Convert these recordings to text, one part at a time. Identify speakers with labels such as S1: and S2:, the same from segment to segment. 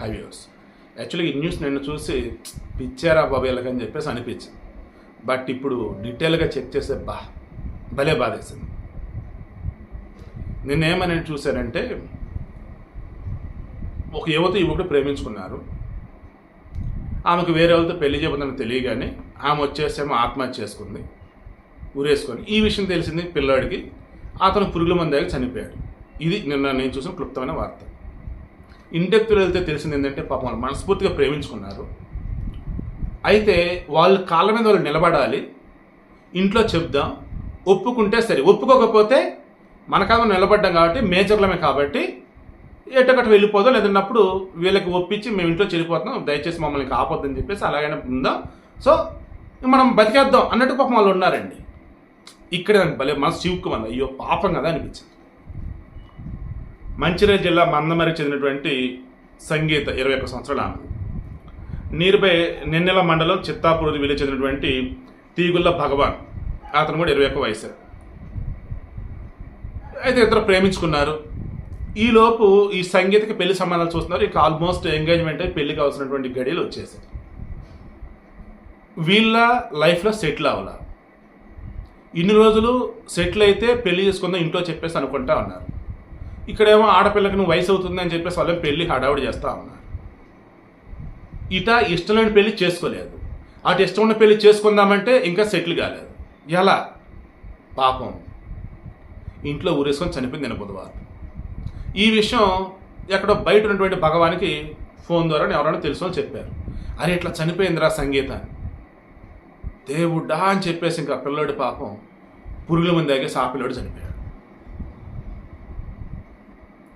S1: High హైవ్యూస్ యాక్చువల్గా ఈ news నిన్ను చూసి పిచ్చారా బాబు వీళ్ళకని చెప్పేసి అనిపించింది. బట్ ఇప్పుడు డీటెయిల్గా చెక్ చేస్తే బా భలే బాధేసింది. నిన్నేమని చూశానంటే ఒక యువత యువకుడు ప్రేమించుకున్నారు. ఆమెకు వేరే వాళ్ళతో పెళ్ళి చేయబోతుందని తెలియగానే ఆమె వచ్చేసేమో ఆత్మహత్య చేసుకుంది ఊరేసుకొని. ఈ విషయం తెలిసింది పిల్లాడికి. అతను పురుగుల మందాకి చనిపోయాడు. ఇది నిన్న నేను చూసిన క్లుప్తమైన వార్త. ఇంటెక్తు వెళ్తే తెలిసింది ఏంటంటే పాపం వాళ్ళు మనస్ఫూర్తిగా ప్రేమించుకున్నారు. అయితే వాళ్ళ కాళ్ళ మీద వాళ్ళు నిలబడాలి. ఇంట్లో చెప్దాం. ఒప్పుకుంటే సరే. ఒప్పుకోకపోతే మన కాళ్ళ నిలబడ్డాం కాబట్టి మేజర్లమే కాబట్టి ఎటకట వెళ్ళిపోదాం. లేదన్నప్పుడు వీళ్ళకి ఒప్పించి మేము ఇంట్లో చెల్లిపోతున్నాం దయచేసి మమ్మల్ని కాపొద్దని చెప్పేసి అలాగైనా ఉందాం? సో మనం బతికేద్దాం అన్నట్టు పాపం వాళ్ళు ఉన్నారండి. ఇక్కడ నాకు భలే మనసు చివుక్కుమంది. అయ్యో పాపం కదా అనిపించింది. మంచిర్యాల జిల్లా మందమరికి చెందినటువంటి సంగీత ఇరవై ఒక్క సంవత్సరాల ఆమె. నియర్ నిన్నెల మండలం చిత్తాపూర్ విలేజ్ చెందినటువంటి తీగుళ్ళ భగవాన్. అతను కూడా ఇరవై ఒక్క వయసు. అయితే ఇద్దరు ప్రేమించుకున్నారు. ఈలోపు ఈ సంగీతకి పెళ్ళి సంబంధాలు చూస్తున్నారు. ఇక ఆల్మోస్ట్ ఎంగేజ్మెంట్ అయి పెళ్ళి కావాల్సినటువంటి గడియలు వచ్చేసాయి. వీళ్ళ లైఫ్లో సెటిల్ అవ్వాల? ఇన్ని రోజులు సెటిల్ అయితే పెళ్ళి చేసుకుందాం ఇంట్లో చెప్పేసి అనుకుంటా ఉన్నారు. ఇక్కడేమో ఆడపిల్లకి నువ్వు వయసు అవుతుంది అని చెప్పేసి వాళ్ళని పెళ్ళి హడావుడి చేస్తా ఉన్నారు. ఇట ఇష్టం లేని పెళ్ళి చేసుకోలేదు. అటు ఇష్టం ఉన్న పెళ్ళి చేసుకుందామంటే ఇంకా సెటిల్ కాలేదు. ఎలా? పాపం. ఇంట్లో ఊరేసుకొని చనిపోయింది నేను బుధవారం. ఈ విషయం ఎక్కడో బయట ఉన్నటువంటి భగవానికి ఫోన్ ద్వారా ఎవరైనా తెలుసు అని చెప్పారు. అరే ఇట్లా చనిపోయిందిరా సంగీత. దేవుడా అని చెప్పేసి ఇంకా పిల్లోడి పాపం పురుగుల మంది దగ్గర ఆ పిల్లోడు చనిపోయాడు.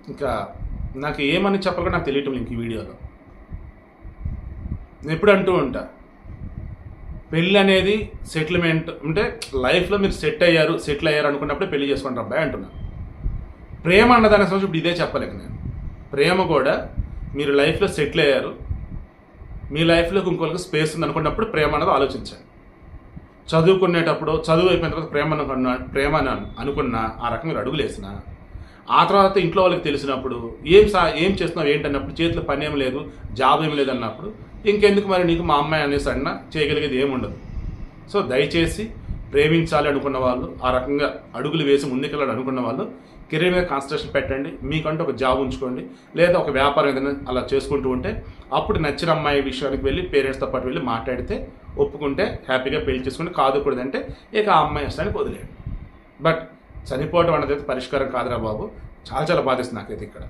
S1: ఇంకా నాకు ఏమని చెప్పాలో నాకు తెలియటం ఇంక ఈ వీడియోలో. నేను ఎప్పుడు అంటూ ఉంటా పెళ్ళి అనేది సెటిల్మెంట్ అంటే లైఫ్లో మీరు సెట్ అయ్యారు సెటిల్ అయ్యారు అనుకున్నప్పుడే పెళ్ళి చేసుకుంటారు అబ్బాయి అంటున్నాను ప్రేమ అన్నదాని సంబంధించి ఇప్పుడు ఇదే చెప్పలేక నేను. ప్రేమ కూడా మీరు లైఫ్లో సెటిల్ అయ్యారు మీ లైఫ్లోకి ఇంకొకరికి స్పేస్ ఉంది అనుకున్నప్పుడు ప్రేమ అన్నది ఆలోచించండి చదువుకునేటప్పుడు చదువు అయిపోయిన తర్వాత ప్రేమ అనుకున్నా ప్రేమ అని అనుకున్న ఆ రకం మీరు అడుగులేసినా ఆ తర్వాత ఇంట్లో వాళ్ళకి తెలిసినప్పుడు ఏం సా ఏం చేస్తున్నావు ఏంటన్నప్పుడు చేతిలో పని ఏం లేదు జాబ్ ఏం లేదు అన్నప్పుడు ఇంకెందుకు మరి నీకు మా అమ్మాయి అనేసి అన్నా చేయగలిగేది ఏముండదు సో దయచేసి ప్రేమించాలి అనుకున్న వాళ్ళు ఆ రకంగా అడుగులు వేసి ముందుకెళ్ళాలి అనుకున్న వాళ్ళు కెరీర్ మీద కాన్సన్ట్రేషన్ పెట్టండి మీకంటూ ఒక జాబ్ ఉంచుకోండి లేదా ఒక వ్యాపారం ఏదైనా అలా చేసుకుంటూ ఉంటే అప్పుడు నచ్చిన అమ్మాయి విషయానికి వెళ్ళి పేరెంట్స్తో పాటు వెళ్ళి మాట్లాడితే ఒప్పుకుంటే హ్యాపీగా పెళ్ళి చేసుకుంటే కాదుకూడదంటే ఇక ఆ అమ్మాయి ఇష్టానికి వదిలేయండి బట్ చనిపోవటం అనేది అయితే పరిష్కారం కాదురా బాబు. చాలా చాలా బాధిస్తుంది నాకైతే ఇక్కడ.